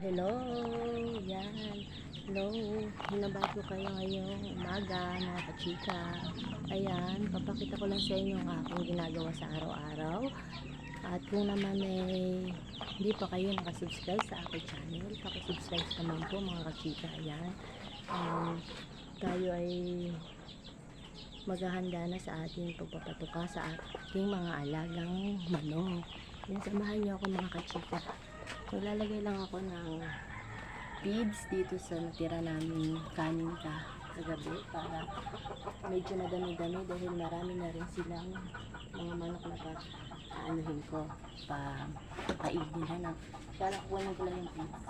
Hello, yan. Hello, hinabad ko kayo ngayong umaga, mga kachika. Ayan, papakita ko lang sa inyo ang aking ginagawa sa araw-araw. At kung naman eh, hindi pa kayo nakasubscribe sa aking channel, pakisubscribe naman po mga kachika. Ayan. Um, tayo ay maghahanda na sa ating pagpapatuka sa ating mga alagang manok. Yan, samahan niyo ako mga kachika. Maglalagay lang ako ng feeds dito sa natira namin kanin ka kagabi para medyo nadami-dami dahil marami na rin silang mga manok na pa aanuhin ko pa paigin na kaya kukunin ko lang yung feeds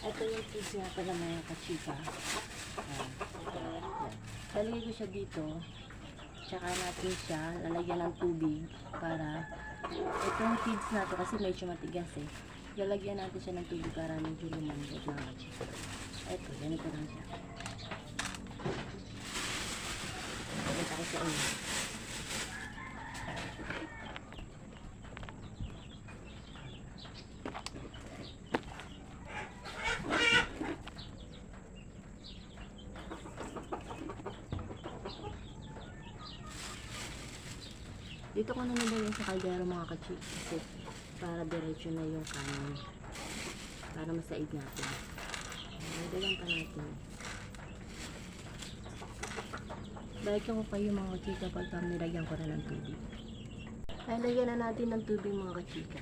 ito yung feeds nga pala mga kachika. Lalagay ko siya dito. Tsaka natin siya lalagyan ng tubig para itong feeds na to kasi medyo matigas eh. Lalagyan natin siya ng tubig para medyo lumambot na kachika. Ito, ganito lang siya. Pakita ko sa inyo. Dito ko na nilagay sa kaldero mga kachik kasi para diretso na yung kanin. Para masaid natin. Nagdagan pa natin. Balikan ko kayo mga kachika pagka nilagyan ko na ng tubig. Ay, lagyan na natin ng tubig mga kachika.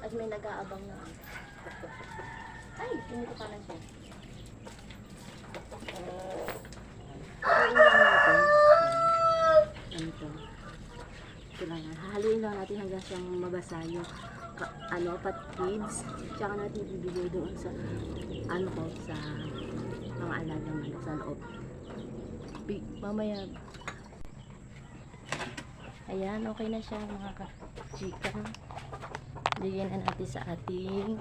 At may nag-aabang na. Ay, pinito ka na siya. Haluin lang natin. Ano to? Ito lang. Hahaluin lang natin hanggang siyang mabasa yung ka- ano, pat kids. Tsaka natin ibigay doon sa ano ko, sa mga alagang manok sa loob. Bi- mamaya. Ayan, okay na siya mga ka-chika. Bigyan na natin sa ating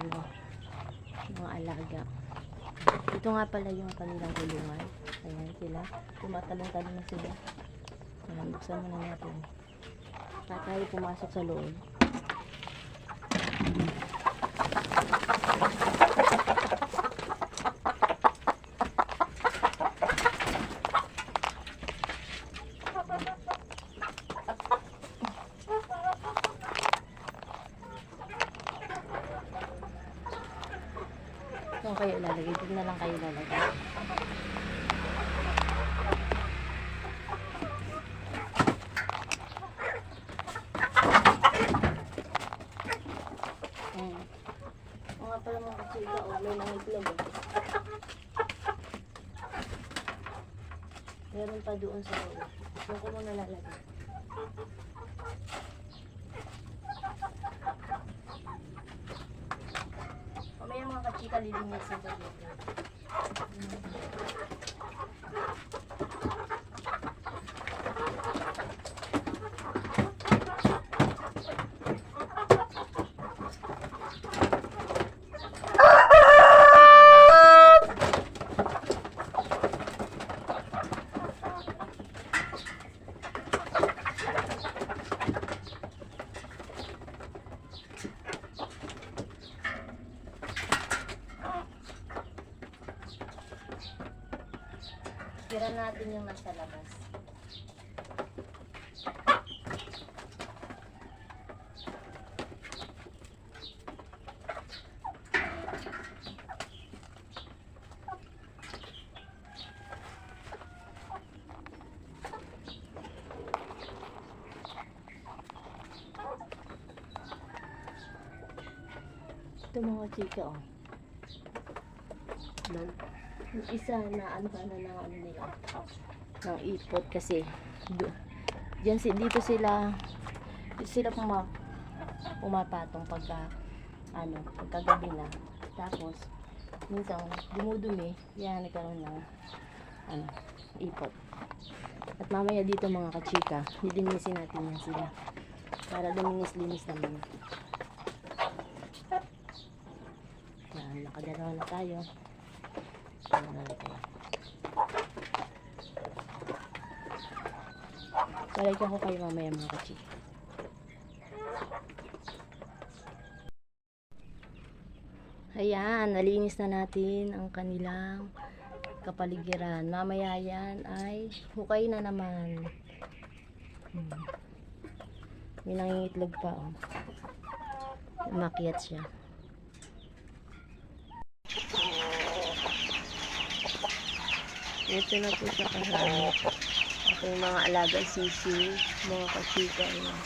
ano, mga alaga. Ito nga pala yung kanilang kulungan. Ayan sila. Tumatalong-talong na sila. Ayan, buksan muna natin. At tayo pumasok sa loob. Kung kayo ilalagay, dito na lang kayo ilalagay. Mm. Oo nga pala mga oh, may nangitlog oh. Meron pa doon sa loob. Doon ko muna lalagay. Mamaya mga kachika lilinisin ko dito. Tira natin yung nasa labas. Ito mga chika oh. Nan yung isa na ano ka na ng ano nila. Ng ipot kasi do, diyan si dito sila dito sila puma, pumapatong pagka ano pagkagabi na. Tapos minsan dumudumi yan nagkaroon ng ano ipot. At mamaya dito mga kachika lilinisin natin yan sila. Para luminis-linis naman. Yan nakadalawa na tayo Balikan ko kayo mamaya mga kachi. Ayan, nalinis na natin ang kanilang kapaligiran. Mamaya yan ay hukay na naman. Hmm. May nangingitlog pa. Oh. Umakyat siya. Ito na po siya kahanap. Ito yung mga alaga sisi, mga kachika. Ayan.